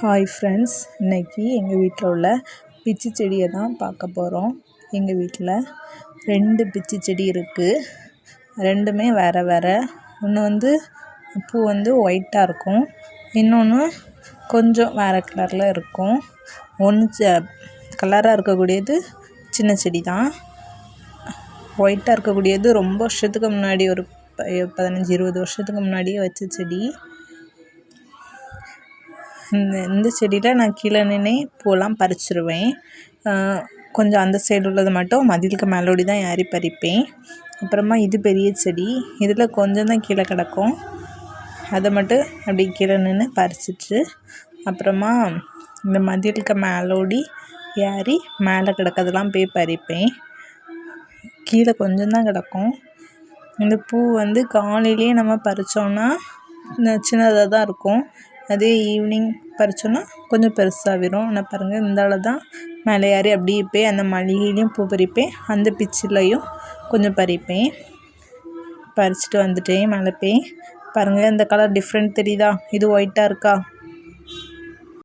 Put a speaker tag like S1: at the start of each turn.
S1: Hi friends இன்றைக்கி எங்கள் வீட்டில் உள்ள பிச்சி செடியை தான் பார்க்க போகிறோம் எங்கள் வீட்டில் ரெண்டு பிச்சி செடி இருக்குது ரெண்டுமே வேறு வேறு. ஒன்று வந்து பூ வந்து ஒயிட்டாக இருக்கும். இன்னொன்று கொஞ்சம் வேறு கலரில் இருக்கும். ஒன்று கலராக இருக்கக்கூடியது சின்ன செடி தான். ஒயிட்டாக இருக்கக்கூடியது ரொம்ப வருஷத்துக்கு முன்னாடி ஒரு பதினஞ்சு இருபது வருஷத்துக்கு முன்னாடியே வச்ச செடி. இந்த இந்த செடியில் நான் கீழே நின்று பூவெல்லாம் பறிச்சிருவேன். கொஞ்சம் அந்த சைடு உள்ளது மட்டும் மதிலுக்கு மேலோடி தான் ஏறி பறிப்பேன். அப்புறமா இது பெரிய செடி இதில் கொஞ்சம் தான் கீழே கிடக்கும். அதை மட்டும் அப்படி கீழே நின்று பறிச்சிட்டு அப்புறமா இந்த மதிலுக்கு மேலோடி ஏறி மேலே கிடக்கிறதெல்லாம் போய் பறிப்பேன். கீழே கொஞ்சம் தான் கிடக்கும். இந்த பூ வந்து காலையிலேயே நம்ம பறித்தோன்னா சின்னதாக தான் இருக்கும். அதே ஈவினிங் பறித்தோன்னா கொஞ்சம் பெருசாகிரும். ஆனால் பாருங்கள் இந்த தான் மேலே ஏறி அப்படியே போய் அந்த மளிகையிலையும் பூ பறிப்பேன். அந்த பிச்சிலையும் கொஞ்சம் பறிப்பேன். பறிச்சுட்டு வந்துட்டேன் மேலே போய். பாருங்கள் இந்த கலர் டிஃப்ரெண்ட் தெரியுதா? இது ஒயிட்டாக இருக்கா?